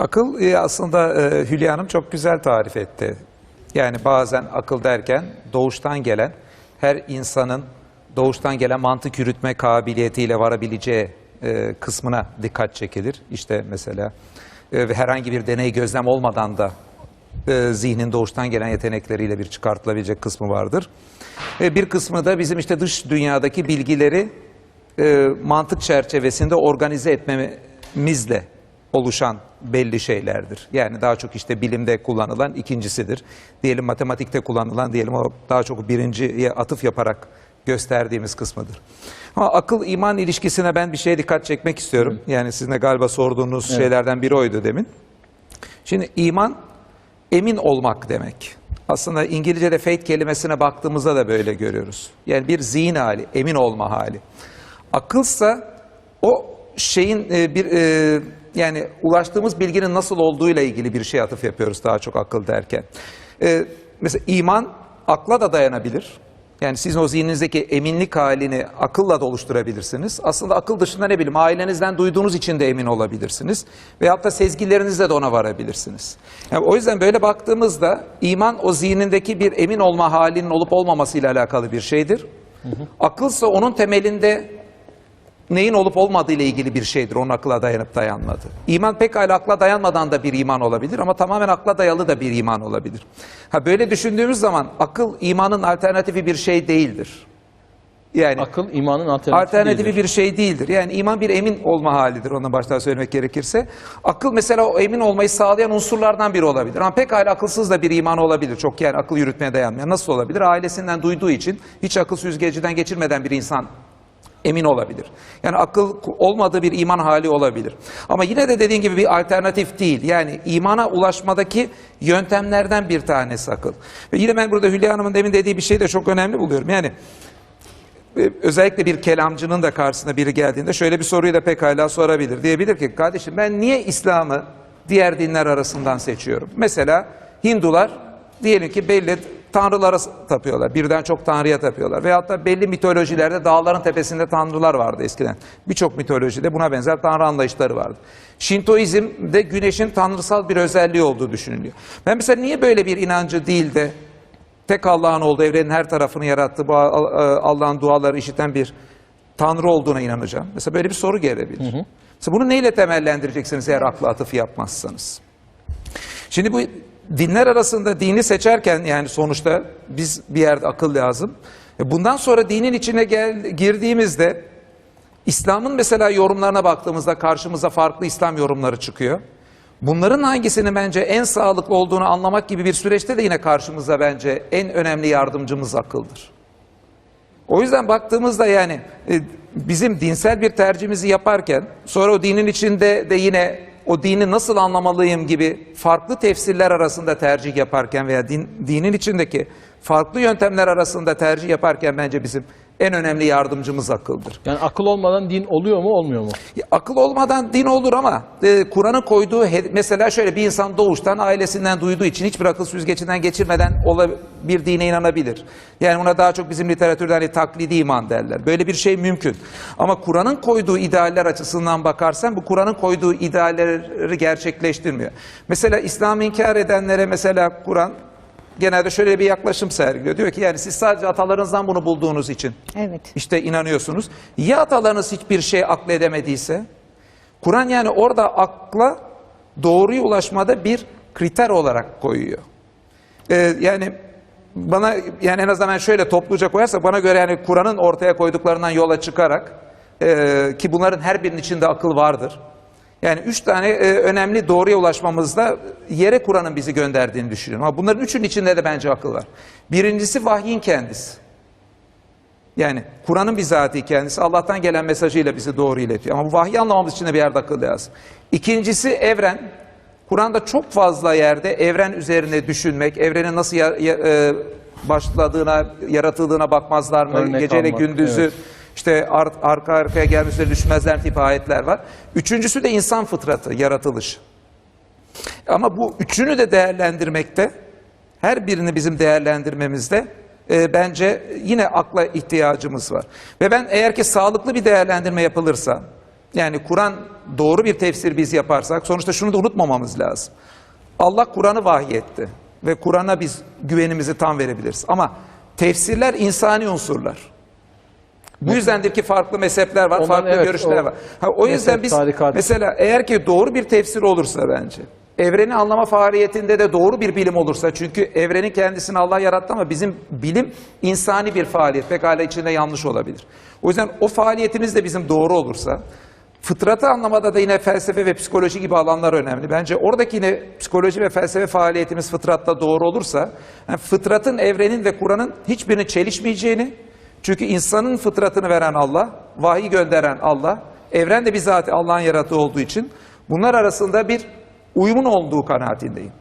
Akıl e, aslında e, Hülya Hanım çok güzel tarif etti. Yani bazen akıl derken doğuştan gelen, her insanın doğuştan gelen mantık yürütme kabiliyetiyle varabileceği e, kısmına dikkat çekilir. İşte mesela e, herhangi bir deney gözlem olmadan da zihnin doğuştan gelen yetenekleriyle bir çıkartılabilecek kısmı vardır. Bir kısmı da bizim işte dış dünyadaki bilgileri mantık çerçevesinde organize etmemizle oluşan belli şeylerdir. Yani daha çok işte bilimde kullanılan ikincisidir. Diyelim matematikte kullanılan diyelim o daha çok birinciye atıf yaparak gösterdiğimiz kısmıdır. Ama akıl iman ilişkisine ben bir şeye dikkat çekmek istiyorum. Yani sizin de galiba sorduğunuz şeylerden biri oydu demin. Şimdi iman emin olmak demek. Aslında İngilizce'de faith kelimesine baktığımızda da böyle görüyoruz. Yani bir zihin hali, emin olma hali. Akılsa o şeyin e, bir e, yani ulaştığımız bilginin nasıl olduğuyla ilgili bir şey atıf yapıyoruz daha çok akıl derken. E, mesela iman akla da dayanabilir. Yani sizin o zihninizdeki eminlik halini akılla da oluşturabilirsiniz. Aslında akıl dışında ne bileyim ailenizden duyduğunuz için de emin olabilirsiniz. Veyahut da sezgilerinizle de ona varabilirsiniz. Yani o yüzden böyle baktığımızda iman o zihnindeki bir emin olma halinin olup olmamasıyla alakalı bir şeydir. Akılsa onun temelinde neyin olup olmadığı ile ilgili bir şeydir. Onun akla dayanıp dayanmadı. İman pekala akla dayanmadan da bir iman olabilir ama tamamen akla dayalı da bir iman olabilir. Ha böyle düşündüğümüz zaman akıl imanın alternatifi bir şey değildir. Yani Akıl imanın alternatifi, alternatifi değildir. bir şey değildir. Yani iman bir emin olma halidir ondan baştan söylemek gerekirse. Akıl mesela o emin olmayı sağlayan unsurlardan biri olabilir. Ama pekala akılsız da bir iman olabilir. Çok yani akıl yürütmeye dayanmayan. Nasıl olabilir? Ailesinden duyduğu için hiç akıl süzgeciden geçirmeden bir insan emin olabilir. Yani akıl olmadığı bir iman hali olabilir. Ama yine de dediğin gibi bir alternatif değil. Yani imana ulaşmadaki yöntemlerden bir tanesi akıl. Ve yine ben burada Hülya Hanım'ın demin dediği bir şeyi de çok önemli buluyorum. Yani e, özellikle bir kelamcının da karşısına biri geldiğinde şöyle bir soruyu da pekala sorabilir. Diyebilir ki kardeşim ben niye İslam'ı diğer dinler arasından seçiyorum? Mesela Hindular diyelim ki belli tanrılara tapıyorlar. Birden çok tanrıya tapıyorlar. Veyahut da belli mitolojilerde dağların tepesinde tanrılar vardı eskiden. Birçok mitolojide buna benzer tanrı anlayışları vardı. Şintoizmde güneşin tanrısal bir özelliği olduğu düşünülüyor. Ben mesela niye böyle bir inancı değil de tek Allah'ın olduğu evrenin her tarafını yarattığı bu Allah'ın duaları işiten bir Tanrı olduğuna inanacağım. Mesela böyle bir soru gelebilir. Mesela bunu neyle temellendireceksiniz eğer akla atıfı yapmazsanız? Şimdi bu dinler arasında dini seçerken yani sonuçta biz bir yerde akıl lazım. E Bundan sonra dinin içine gel, girdiğimizde İslam'ın mesela yorumlarına baktığımızda karşımıza farklı İslam yorumları çıkıyor. Bunların hangisinin bence en sağlıklı olduğunu anlamak gibi bir süreçte de yine karşımıza bence en önemli yardımcımız akıldır. O yüzden baktığımızda yani e, bizim dinsel bir tercihimizi yaparken sonra o dinin içinde de yine o dini nasıl anlamalıyım gibi farklı tefsirler arasında tercih yaparken veya din, dinin içindeki farklı yöntemler arasında tercih yaparken bence bizim en önemli yardımcımız akıldır. Yani akıl olmadan din oluyor mu olmuyor mu? Ya, Akıl olmadan din olur ama e, Kur'an'ın koyduğu mesela şöyle bir insan doğuştan ailesinden duyduğu için hiçbir akıl süzgecinden geçirmeden bir dine inanabilir. Yani buna daha çok bizim literatürde hani taklidi iman derler. Böyle bir şey mümkün. Ama Kur'an'ın koyduğu idealler açısından bakarsan bu Kur'an'ın koyduğu idealleri gerçekleştirmiyor. Mesela İslam'ı inkar edenlere mesela Kur'an genelde şöyle bir yaklaşım sergiliyor. Diyor ki yani siz sadece atalarınızdan bunu bulduğunuz için Evet. işte inanıyorsunuz. Ya atalarınız hiçbir şey akledemediyse? Kur'an yani orada akla doğruya ulaşmada bir kriter olarak koyuyor. Ee, yani bana yani en azından ben şöyle topluca koyarsak bana göre yani Kur'an'ın ortaya koyduklarından yola çıkarak e, ki bunların her birinin içinde akıl vardır. Yani üç tane e, önemli doğruya ulaşmamızda yere Kur'an'ın bizi gönderdiğini düşünüyorum. Ama bunların üçünün içinde de bence akıl var. Birincisi vahyin kendisi. Yani Kur'an'ın bizatihi kendisi Allah'tan gelen mesajıyla bizi doğru iletiyor. Ama bu vahyi anlamamız için de bir yerde akıl lazım. İkincisi evren. Kur'an'da çok fazla yerde evren üzerine düşünmek, evrenin nasıl ya- ya- e, başladığına, yaratıldığına bakmazlar mı? Örnek Geceyle almak, gündüzü evet. İşte ar- arka arkaya gelmişleri düşmezler tip ayetler var. Üçüncüsü de insan fıtratı, yaratılış. Ama bu üçünü de değerlendirmekte, her birini bizim değerlendirmemizde e, bence yine akla ihtiyacımız var. Ve ben eğer ki sağlıklı bir değerlendirme yapılırsa, Yani Kur'an doğru bir tefsir biz yaparsak sonuçta şunu da unutmamamız lazım. Allah Kur'an'ı vahyetti ve Kur'an'a biz güvenimizi tam verebiliriz. Ama tefsirler insani unsurlar. Bu yüzdendir ki farklı mezhepler var, Ondan farklı evet, görüşler o var. Ha, o yüzden biz tarikat- mesela eğer ki doğru bir tefsir olursa bence, evreni anlama faaliyetinde de doğru bir bilim olursa, çünkü evrenin kendisini Allah yarattı ama bizim bilim insani bir faaliyet, pekala içinde yanlış olabilir. O yüzden o faaliyetimiz de bizim doğru olursa, fıtratı anlamada da yine felsefe ve psikoloji gibi alanlar önemli. Bence oradaki yine psikoloji ve felsefe faaliyetimiz fıtratta doğru olursa, yani fıtratın, evrenin ve Kur'an'ın hiçbirinin çelişmeyeceğini, çünkü insanın fıtratını veren Allah, vahiy gönderen Allah, evren de bizzat Allah'ın yarattığı olduğu için bunlar arasında bir uyumun olduğu kanaatindeyim.